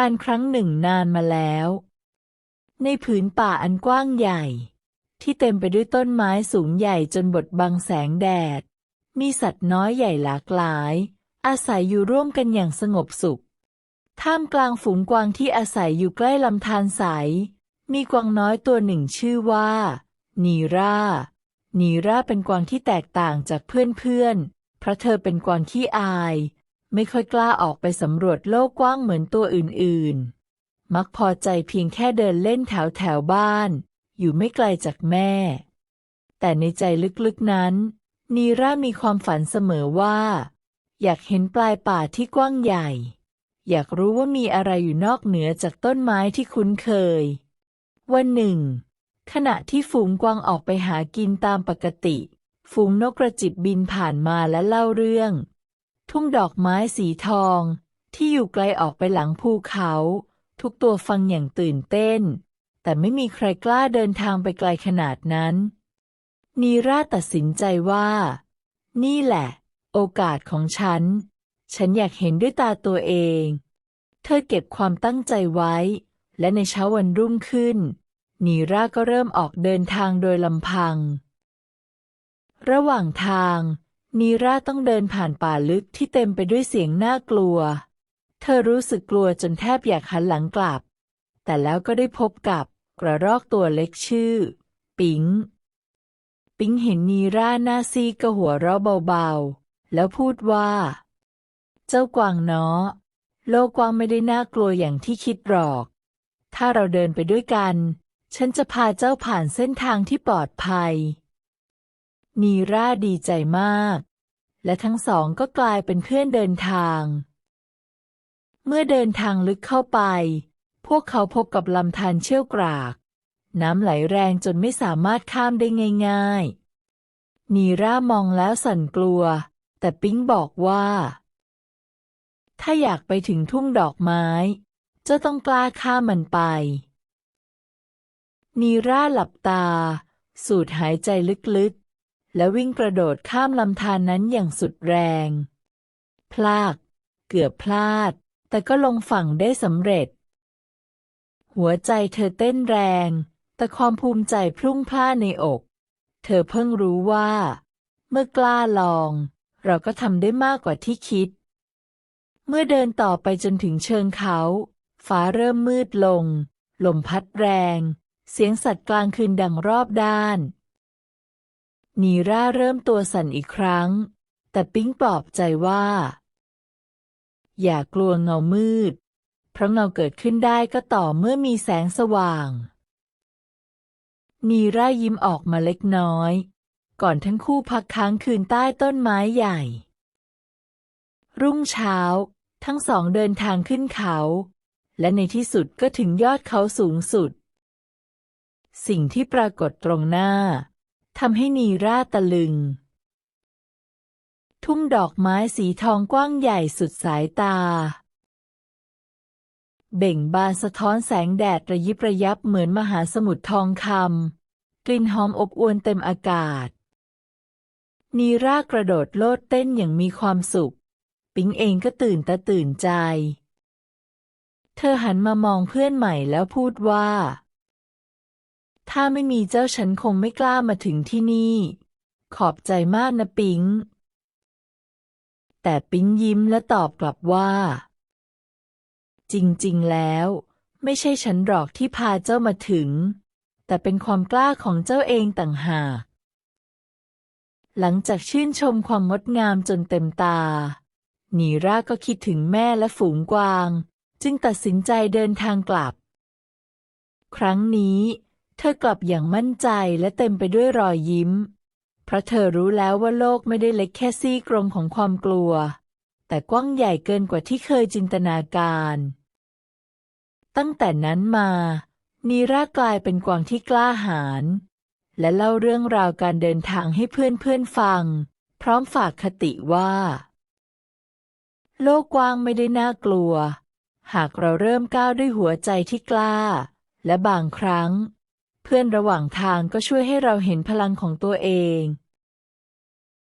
การครั้งหนึ่งนานมาแล้ว ในผืนป่าอันกว้างใหญ่ ที่เต็มไปด้วยต้นไม้สูงใหญ่จนบดบังแสงแดด มีสัตว์น้อยใหญ่หลากหลาย อาศัยอยู่ร่วมกันอย่างสงบสุข ท่ามกลางฝูงกวางที่อาศัยอยู่ใกล้ลำธารใส มีกวางน้อยตัวหนึ่งชื่อว่า นีรานีราเป็นกวางที่แตกต่างจากเพื่อนๆ เพราะเธอเป็นกวางขี้อาย ไม่ค่อยกล้าออกไปสำรวจโลกกว้างเหมือนตัวอื่นๆ มักพอใจเพียงแค่เดินเล่นแถวแถวบ้าน อยู่ไม่ไกลจากแม่ แต่ในใจลึกๆนั้น นีรามีความฝันเสมอว่า อยากเห็นปลายป่าที่กว้างใหญ่ อยากรู้ว่ามีอะไรอยู่นอกเหนือจากต้นไม้ที่คุ้นเคย วันหนึ่ง ขณะที่ฝูงกวางออกไปหากินตามปกติ ฝูงนกกระจิบบินผ่านมาและเล่าเรื่อง ทุ่งดอกไม้สีทอง ที่อยู่ไกลออกไปหลังภูเขา ทุกตัวฟังอย่างตื่นเต้น แต่ไม่มีใครกล้าเดินทางไปไกลขนาดนั้น นีราตัดสินใจว่า นี่แหละ โอกาสของฉัน ฉันอยากเห็นด้วยตาตัวเอง เธอเก็บความตั้งใจไว้ และในเช้าวันรุ่งขึ้น นีราก็เริ่มออกเดินทางโดยลำพัง ระหว่างทาง นีราต้องเดินผ่านป่าลึกที่เต็มไปด้วยเสียงน่ากลัว เธอรู้สึกกลัวจนแทบอยากหันหลังกลับ แต่แล้วก็ได้พบกับกระรอกตัวเล็กชื่อ ปิง ปิงเห็นนีราหน้าซีก็หัวเราะเบาๆ แล้วพูดว่า เจ้ากวางเนาะโลกกวางไม่ได้น่ากลัวอย่างที่คิดหรอก ถ้าเราเดินไปด้วยกัน ฉันจะพาเจ้าผ่านเส้นทางที่ปลอดภัย นีราดีใจมาก และทั้งสองก็กลายเป็นเพื่อนเดินทาง เมื่อเดินทางลึกเข้าไป พวกเขาพบกับลำธารเชี่ยวกราก น้ำไหลแรงจนไม่สามารถข้ามได้ง่ายๆ นีรามองแล้วสั่นกลัว แต่ปิ๊งบอกว่า ถ้าอยากไปถึงทุ่งดอกไม้ เจ้าต้องกล้าข้ามมันไป นีราหลับตา สูดหายใจลึกๆ แล้ววิ่งกระโดดข้ามลำธารนนั้นอย่างสุดแรง พลาก เกือบพลาด แต่ก็ลงฝั่งได้สำเร็จ หัวใจเธอเต้นแรง แต่ความภูมิใจพรุ่งพล่านในอก เธอเพิ่งรู้ว่า เมื่อกล้าลอง เราก็ทำได้มากกว่าที่คิด เมื่อเดินต่อไปจนถึงเชิงเขา ฟ้าเริ่มมืดลง ลมพัดแรง เสียงสัตว์กลางคืนดังรอบด้าน นีร่าเริ่มตัวสั่นอีกครั้ง แต่ปิ๊งปลอบใจว่า อย่ากลัวเงามืด เพราะเงาเกิดขึ้นได้ก็ต่อเมื่อมีแสงสว่าง นีร่ายิ้มออกมาเล็กน้อย ก่อนทั้งคู่พักค้างคืนใต้ต้นไม้ใหญ่ รุ่งเช้า ทั้งสองเดินทางขึ้นเขา และในที่สุดก็ถึงยอดเขาสูงสุด สิ่งที่ปรากฏตรงหน้า ทำให้นีราตะลึง ทุ่งดอกไม้สีทองกว้างใหญ่สุดสายตา เบ่งบานสะท้อนแสงแดดระยิบระยับเหมือนมหาสมุทรทองคำกลิ่นหอมอบอวลเต็มอากาศ นีรากระโดดโลดเต้นอย่างมีความสุข ปิงเองก็ตื่นตาตื่นใจ เธอหันมามองเพื่อนใหม่แล้วพูดว่า ถ้าไม่มีเจ้าฉันคงไม่กล้ามาถึงที่นี่ ขอบใจมากนะปิง แต่ปิงยิ้มและตอบกลับว่า จริงๆแล้ว ไม่ใช่ฉันหรอกที่พาเจ้ามาถึง แต่เป็นความกล้าของเจ้าเองต่างหาก หลังจากชื่นชมความงดงามจนเต็มตานีราก็คิดถึงแม่และฝูงกวาง จึงตัดสินใจเดินทางกลับ ครั้งนี้ เธอกลับอย่างมั่นใจและเต็มไปด้วยรอยยิ้ม เพราะเธอรู้แล้วว่าโลกไม่ได้เล็กแค่ซี่กรงของความกลัว แต่กว้างใหญ่เกินกว่าที่เคยจินตนาการ ตั้งแต่นั้นมานีรากลายเป็นกวางที่กล้าหาญและเล่าเรื่องราวการเดินทางให้เพื่อนๆฟัง พร้อมฝากคติว่า โลกกว้างไม่ได้น่ากลัว หากเราเริ่มก้าวด้วยหัวใจที่กล้า และบางครั้ง เพื่อนระหว่างทางก็ช่วยให้เราเห็นพลังของตัวเอง